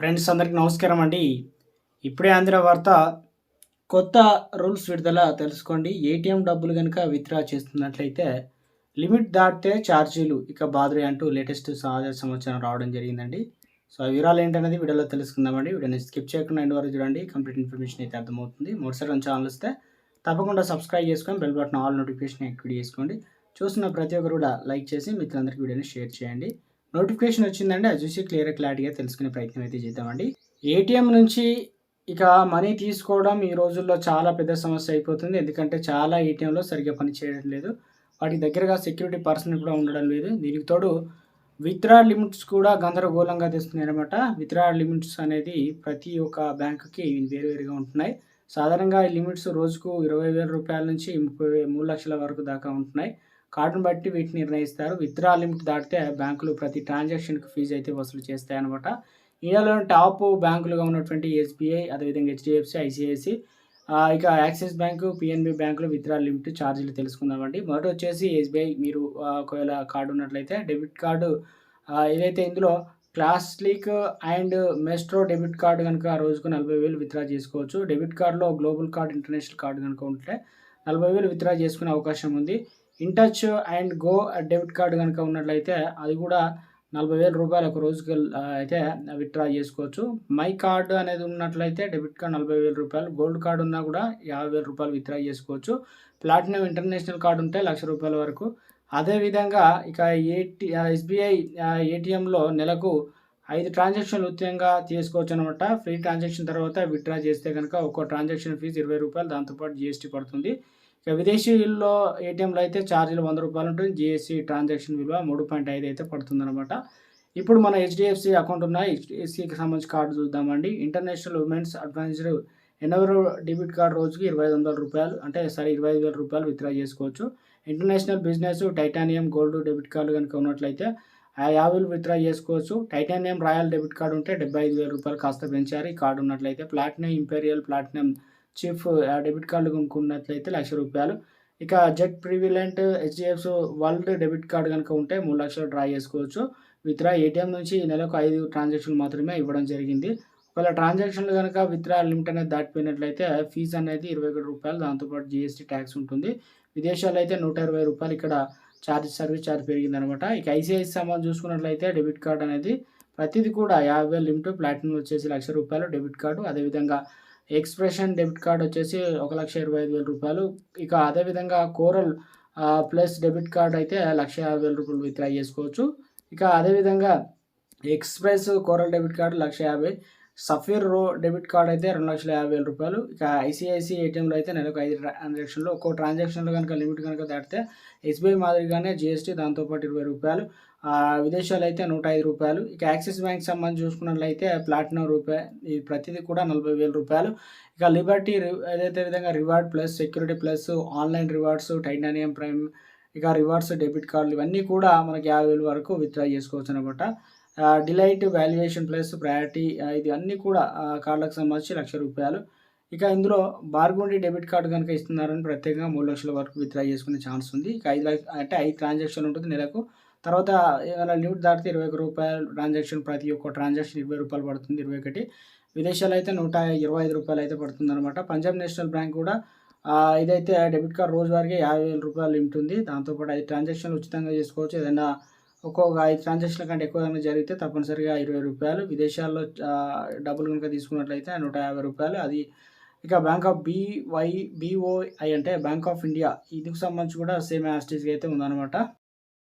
Friends అందరికి నమస్కారం అండి. ఇప్పుడే ఆంధ్ర వార్త కొత్త రూల్స్ విడుదల తెలుసుకోండి. ఏటీఎం డబ్బులు కనుక విత్డ్రా చేస్తున్నట్లయితే లిమిట్ దాటితే ఛార్జీలు ఇక బాధరే అంటూ లేటెస్ట్ సమాచార సమాచారం రావడం జరిగిందండి. సో ఆ వివరాలు ఏంటనేది వీడియోలో తెలుసుకుందామండి. వీడియోని స్కిప్ చేయకుండా ఎండ్ వరకు చూడండి. కంప్లీట్ ఇన్ఫర్మేషన్ అయితే అర్థమవుతుంది. మొదటిసారి ఛానల్ వస్తే తప్పకుండా సబ్స్క్రైబ్ చేసుకొని bell button all notification activate చేసుకోండి. చూస్తున్న ప్రతి ఒక్కరు కూడా లైక్ చేసి మిత్రులందరికీ వీడియోని షేర్ చేయండి. నోటిఫికేషన్ వచ్చిందండి అది చూసి క్లియర్ క్లారిటీగా తెలుసుకునే ప్రయత్నం అయితే చేద్దామండి. ఏటీఎం నుంచి ఇక మనీ తీసుకోవడం ఈ రోజుల్లో చాలా పెద్ద సమస్య అయిపోతుంది. ఎందుకంటే చాలా ఏటీఎంలో సరిగ్గా పని చేయడం లేదు. వాటికి దగ్గరగా సెక్యూరిటీ పర్సన్ కూడా ఉండడం లేదు. దీనికి తోడు విత్డ్రా లిమిట్స్ కూడా గందరగోళంగా తెస్తున్నాయి అనమాట విత్డ్రా లిమిట్స్ అనేది ప్రతి ఒక్క బ్యాంకుకి వేరువేరుగా ఉంటున్నాయి. సాధారణంగా ఈ లిమిట్స్ రోజుకు ఇరవై వేల రూపాయల నుంచి ముప్పై మూడు లక్షల వరకు దాకా ఉంటున్నాయి. కార్డును బట్టి వీటిని నిర్ణయిస్తారు. విత్డ్రా లిమిట్ దాటితే బ్యాంకులు ప్రతి ట్రాన్సాక్షన్కి ఫీజు అయితే వసూలు చేస్తాయి అనమాట ఇండియాలో టాప్ బ్యాంకులుగా ఉన్నటువంటి ఎస్బీఐ అదేవిధంగా హెచ్డిఎఫ్సి ఐసిఐసి ఇక యాక్సిస్ బ్యాంకు పిఎన్బి బ్యాంకులు విత్డ్రా లిమిట్ ఛార్జీలు తెలుసుకుందామండి. మొదట వచ్చేసి ఎస్బీఐ మీరు ఒకవేళ కార్డు ఉన్నట్లయితే డెబిట్ కార్డు ఏదైతే ఇందులో classic and Maestro debit card కనుక రోజుకు నలభై వేలు విత్డ్రా చేసుకోవచ్చు. డెబిట్ కార్డులో గ్లోబల్ కార్డ్ ఇంటర్నేషనల్ కార్డు కనుక ఉంటే నలభై వేలు విత్డ్రా చేసుకునే అవకాశం ఉంది. In touch and go debit card కనుక ఉన్నట్లయితే అది కూడా నలభై వేల రూపాయలు ఒక రోజుకి అయితే విత్డ్రా చేసుకోవచ్చు. మై కార్డు అనేది ఉన్నట్లయితే డెబిట్ కార్డు నలభై వేల రూపాయలు. గోల్డ్ కార్డు ఉన్నా కూడా యాభై వేల రూపాయలు విత్డ్రా చేసుకోవచ్చు. ప్లాటినం ఇంటర్నేషనల్ కార్డు ఉంటే లక్ష రూపాయల వరకు. అదేవిధంగా ఇక ఏటి ఎస్బీఐ ఏటీఎంలో నెలకు ఐదు ట్రాన్సాక్షన్లు ఉచితంగా చేసుకోవచ్చు అనమాట ఫ్రీ ట్రాన్సాక్షన్ తర్వాత విత్డ్రా చేస్తే కనుక ఒక్కో ట్రాన్సాక్షన్ ఫీజు ఇరవై రూపాయలు. దాంతోపాటు జిఎస్టీ పడుతుంది. ఇక విదేశీయుల్లో ఏటీఎంలో అయితే ఛార్జీలు వంద రూపాయలు ఉంటుంది. జిఎస్టీ ట్రాన్సాక్షన్ విలువ మూడు పాయింట్ ఐదు అయితే పడుతుందనమాట ఇప్పుడు మన హెచ్డిఎఫ్సి అకౌంట్ ఉన్న హెచ్డిఎఫ్సికి సంబంధించి కార్డు చూద్దామండి. ఇంటర్నేషనల్ ఉమెన్స్ అడ్వాన్స్డ్ ఎనవరు డెబిట్ కార్డు రోజుకి ఇరవై ఐదు వందల రూపాయలు అంటే సరే ఇరవై ఐదు వేల రూపాయలు విత్డ్రా చేసుకోవచ్చు. International business titanium gold debit card కనుక ఉన్నట్లయితే ఆ యాభైలు విత్డ్రా చేసుకోవచ్చు. టైటానియం రాయల్ డెబిట్ కార్డు ఉంటే డెబ్బై ఐదు వేల రూపాయలు కాస్త పెంచారు. ఈ కార్డు ఉన్నట్లయితే platinum imperial platinum chief debit card కొనుక్కున్నట్లయితే లక్ష రూపాయలు. ఇక jet privilege HDFC world debit card కనుక ఉంటే మూడు లక్షలు డ్రా చేసుకోవచ్చు. విత్డ్రా ఏటీఎం నుంచి నెలకు ఐదు ట్రాన్సాక్షన్ మాత్రమే ఇవ్వడం జరిగింది. ఒకవేళ ట్రాన్సాక్షన్లు కనుక విత్డ్రా లిమిట్ అనేది దాటిపోయినట్లయితే ఫీజు అనేది ఇరవై ఒకటి రూపాయలు దాంతోపాటు జిఎస్టీ ట్యాక్స్ ఉంటుంది. విదేశాల్లో అయితే నూట ఇరవై రూపాయలు ఇక్కడ ఛార్జ్ సర్వీస్ ఛార్జ్ పెరిగిందనమాట. ఇక ఐసిఐసి సంబంధం చూసుకున్నట్లయితే డెబిట్ కార్డ్ అనేది ప్రతిదీ కూడా యాభై వేలు లిమిట్ ప్లాటినం వచ్చేసి లక్ష రూపాయలు డెబిట్ కార్డు. అదేవిధంగా ఎక్స్ప్రెషన్ డెబిట్ కార్డ్ వచ్చేసి ఒక లక్ష ఇరవై ఐదు వేల రూపాయలు. ఇక అదేవిధంగా కోరల్ ప్లస్ డెబిట్ కార్డ్ అయితే లక్ష యాభై వేల రూపాయలు విత్డ్రా చేసుకోవచ్చు. ఇక అదేవిధంగా ఎక్స్ప్రెస్ కోరల్ డెబిట్ కార్డు లక్ష యాభై సఫీర్ రో డెబిట్ కార్డ్ అయితే రెండు లక్షల యాభై వేల రూపాయలు. ఇక ఐసిఐసి ఏటీఎంలో అయితే నెలకు ఐదు ట్రాన్సాక్షన్లు ఒక్కో ట్రాన్సాక్షన్లో కనుక లిమిట్ కనుక దాటితే ఎస్బీఐ మాదిరిగానే జిఎస్టీ దాంతోపాటు ఇరవై రూపాయలు. విదేశాలు అయితే నూట ఐదు రూపాయలు. ఇక యాక్సిస్ బ్యాంక్ సంబంధించి చూసుకున్నట్లయితే ప్లాటినం రూపాయ ఈ ప్రతిదీ కూడా నలభై వేల రూపాయలు. ఇక లిబర్టీ రి- ఏదైతే విధంగా reward plus security plus online rewards titanium prime ఇక రివార్డ్స్ డెబిట్ కార్డులు ఇవన్నీ కూడా మనకి యాభై వేల వరకు విత్డ్రా చేసుకోవచ్చు అనమాట డిలైట్ వాల్యుయేషన్ ప్లస్ ప్రయారిటీ ఇది అన్నీ కూడా కార్డులకు సంబంధించి లక్ష రూపాయలు. ఇక ఇందులో బార్గుండి డెబిట్ కార్డు కనుక ఇస్తున్నారని ప్రత్యేకంగా మూడు లక్షల వరకు విత్డ్రా చేసుకునే ఛాన్స్ ఉంది. ఇక ఐదు లక్ష అంటే ఐదు ట్రాన్సాక్షన్ ఉంటుంది నెలకు. తర్వాత ఏమైనా లిమిట్ దాటితే ఇరవై ఒక రూపాయలు ట్రాన్సాక్షన్ ప్రతి ఒక్క ట్రాన్సాక్షన్ ఇరవై రూపాయలు పడుతుంది ఇరవై ఒకటి. విదేశాల్లో అయితే నూట ఇరవై ఐదు రూపాయలు అయితే పడుతుంది అనమాట పంజాబ్ నేషనల్ బ్యాంక్ కూడా ఆ, ఇదైతే డెబిట్ కార్డ్ రోజువారీగా యాభై వేల రూపాయలు లిమిట్ ఉంది. దాంతోపాటు ఐదు ట్రాన్సాక్షన్లు ఉచితంగా చేసుకోవచ్చు. ఏదైనా ఒక్కొక్క ఐదు ట్రాన్సాక్షన్ల కంటే ఎక్కువ ఏమైనా జరిగితే తప్పనిసరిగా ఇరవై రూపాయలు. విదేశాల్లో డబ్బులు కనుక తీసుకున్నట్లయితే నూట యాభై రూపాయలు. అది ఇక బ్యాంక్ ఆఫ్ బీవై బీఓఐ అంటే బ్యాంక్ ఆఫ్ ఇండియా. ఇదికి సంబంధించి కూడా సేమ్ యాస్టీస్గా అయితే ఉందన్నమాట.